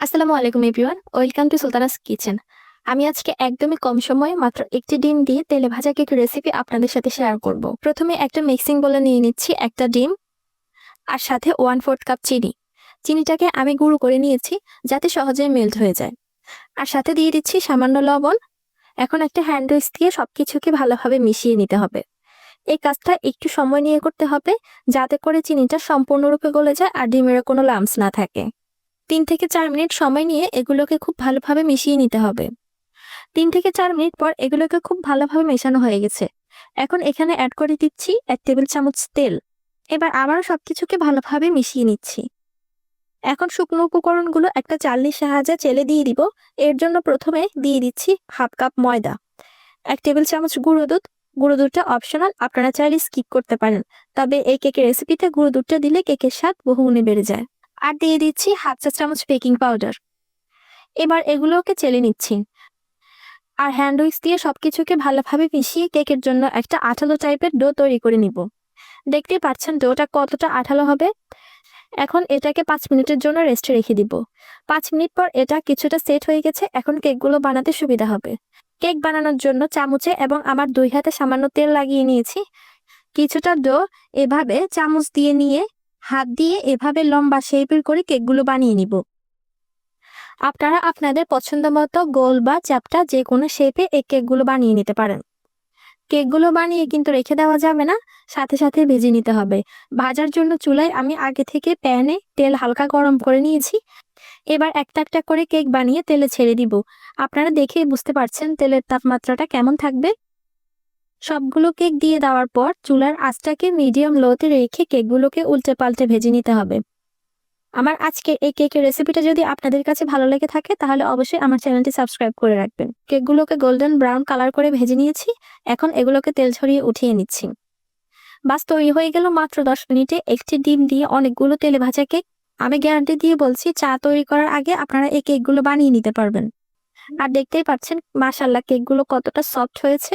আসসালামু আলাইকুম everyone, welcome to Sultana's kitchen. আমি আজকে একদমই কম সময়ে মাত্র একটি ডিম দিয়ে তেলে ভাজা কেক রেসিপি আপনাদের সাথে শেয়ার করব। প্রথমে একটা মিক্সিং বলে নিয়ে নিচ্ছি একটা ডিম আর সাথে ওয়ান ফোর্থ কাপ চিনি। চিনিটাকে আমি গুঁড়ো করে নিয়েছি যাতে সহজে মেল্ট হয়ে যায়। আর সাথে দিয়ে দিচ্ছি সামান্য লবণ। এখন একটা হ্যান্ড উইক্স দিয়ে সব কিছুকে ভালোভাবে মিশিয়ে নিতে হবে। এই কাজটা একটু সময় নিয়ে করতে হবে যাতে করে চিনিটা সম্পূর্ণরূপে গলে যায় আর ডিমের কোনো লামস না থাকে। তিন থেকে চার মিনিট সময় নিয়ে এগুলোকে খুব ভালোভাবে মিশিয়ে নিতে হবে। তিন থেকে চার মিনিট পর এগুলোকে খুব ভালোভাবে মেশানো হয়ে গেছে। এখন এখানে অ্যাড করে দিচ্ছি এক টেবিল চামচ তেল। এবার আবারও সব কিছুকে ভালোভাবে মিশিয়ে নিচ্ছি। এখন শুকনো উপকরণগুলো একটা চালনির সাহায্যে চেলে দিয়ে দিব। এর জন্য প্রথমে দিয়ে দিচ্ছি হাফ কাপ ময়দা, এক টেবিল চামচ গুঁড়ো দুধ। গুঁড়ো দুধটা অপশনাল আপনারা চাইলে স্কিপ করতে পারেন। তবে এই কেকের রেসিপিতে গুঁড়ো দুধটা দিলে কেকের স্বাদ বহুগুণে বেড়ে যায়। আর দিয়ে দিচ্ছি হাফ চা চামচ বেকিং পাউডার। এবার এগুলোকে চেলে নিচ্ছি। আর হ্যান্ড উইক্স দিয়ে সবকিছুকে ভালোভাবে মিশিয়ে কেকের জন্য একটা আঠালো টাইপের ডো তৈরি করে নিব। দেখতেই পাচ্ছেন ডোটা কতটা আঠালো হবে? এখন এটাকে পাঁচ মিনিটের জন্য রেস্টে রেখে দিব। পাঁচ মিনিট পর এটা কিছুটা সেট হয়ে গেছে, এখন কেকগুলো বানাতে সুবিধা হবে। কেক বানানোর জন্য চামচে এবং আমার দুই হাতে সামান্য তেল লাগিয়ে নিয়েছি। কিছুটা ডো এভাবে চামচ দিয়ে নিয়ে হাত দিয়ে এভাবে লম্বা শেপের করে কেকগুলো বানিয়ে নিব। আপনারা আপনাদের পছন্দ মতো গোল বা চ্যাপটা যে কোনো শেপে এই কেকগুলো বানিয়ে নিতে পারেন। কেকগুলো বানিয়ে কিন্তু রেখে দেওয়া যাবে না, সাথে সাথে ভেজে নিতে হবে। ভাজার জন্য চুলায় আমি আগে থেকে প্যানে তেল হালকা গরম করে নিয়েছি। এবার একটা একটা করে কেক বানিয়ে তেলে ছেড়ে দিব। আপনারা দেখেই বুঝতে পারছেন তেলের তাপমাত্রাটা কেমন থাকবে। সবগুলো কেক দিয়ে দেওয়ার পর চুলার আঁচটাকে মিডিয়াম লোতে রেখে কেকগুলোকে উল্টে পাল্টে ভেজে নিতে হবে। আমার আজকে এই কেকের রেসিপিটা যদি আপনাদের কাছে ভালো লেগে থাকে, তাহলে অবশ্যই আমার চ্যানেলটি সাবস্ক্রাইব করে রাখবেন। কেকগুলোকে গোল্ডেন ব্রাউন কালার করে ভেজে নিয়েছি, এখন এগুলোকে তেল ছড়িয়ে উঠিয়ে নিচ্ছি। বাস তৈরি হয়ে গেল মাত্র দশ মিনিটে একটি ডিম দিয়ে অনেকগুলো তেলে ভাজা কেক। আমি গ্যারান্টি দিয়ে বলছি, চা তৈরি করার আগে আপনারা এই কেকগুলো বানিয়ে নিতে পারবেন। আর দেখতেই পাচ্ছেন মাশাল্লাহ কেকগুলো কতটা সফট হয়েছে।